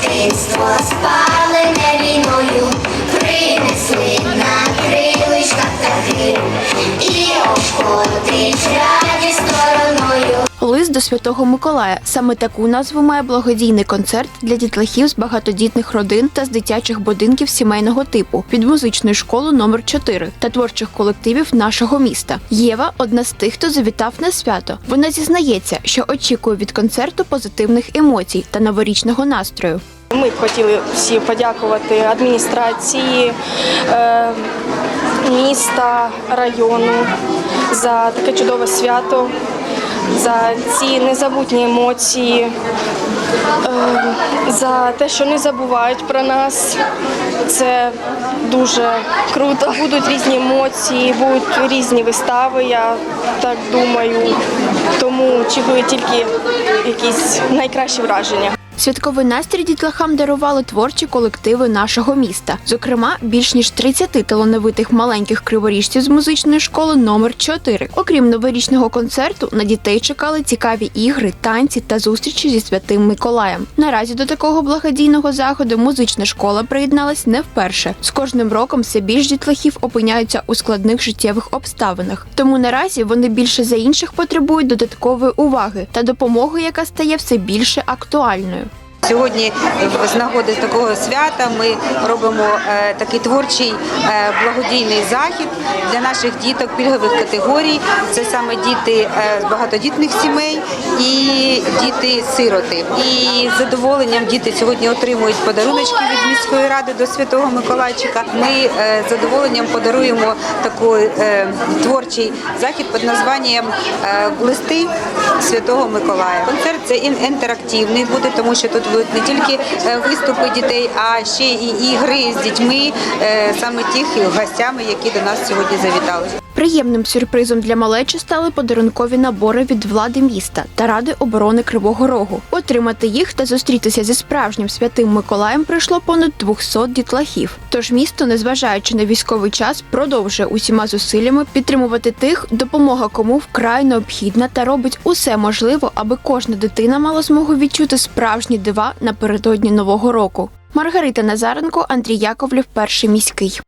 things was fun. До Святого Миколая. Саме таку назву має благодійний концерт для дітлахів з багатодітних родин та з дитячих будинків сімейного типу під музичною школою номер 4 та творчих колективів нашого міста. Єва одна з тих, хто завітав на свято. Вона зізнається, що очікує від концерту позитивних емоцій та новорічного настрою. Ми б хотіли всі подякувати адміністрації е, міста, району за таке чудове свято, за ці незабутні емоції, е, за те, що не забувають про нас. Це дуже круто. Будуть різні емоції, будуть різні вистави, я так думаю. Тому очікую тільки якісь найкращі враження. Святковий настрій дітлахам дарували творчі колективи нашого міста. Зокрема, більш ніж 30 талановитих маленьких криворіжців з музичної школи номер 4 Окрім новорічного концерту, на дітей чекали цікаві ігри, танці та зустрічі зі святим Миколаєм. Наразі до такого благодійного заходу музична школа приєдналась не вперше. З кожним роком все більш дітлахів опиняються у складних життєвих обставинах. Тому наразі вони більше за інших потребують додаткової уваги та допомоги, яка стає все більше актуальною. Сьогодні з нагоди такого свята ми робимо е, такий творчий е, благодійний захід для наших діток пільгових категорій. Це саме діти е, з багатодітних сімей і діти-сироти. І з задоволенням діти сьогодні отримують подаруночки від міської ради до Святого Миколайчика. Ми е, з задоволенням подаруємо такий е, творчий захід під названням е, Листи Святого Миколая. Концерт це ін- інтерактивний буде, тому що тут будуть не тільки е, виступи дітей, а ще і ігри з дітьми, е, саме тих гостями, які до нас сьогодні завітали. Приємним сюрпризом для малечі стали подарункові набори від влади міста та Ради оборони Кривого Рогу. Отримати їх та зустрітися зі справжнім святим Миколаєм прийшло понад 200 дітлахів. Тож місто, незважаючи на військовий час, продовжує усіма зусиллями підтримувати тих, допомога кому вкрай необхідна та робить усе можливе, аби кожна дитина мала змогу відчути справжні дива напередодні нового року. Маргарита Назаренко, Андрій Яковлів, перший міський.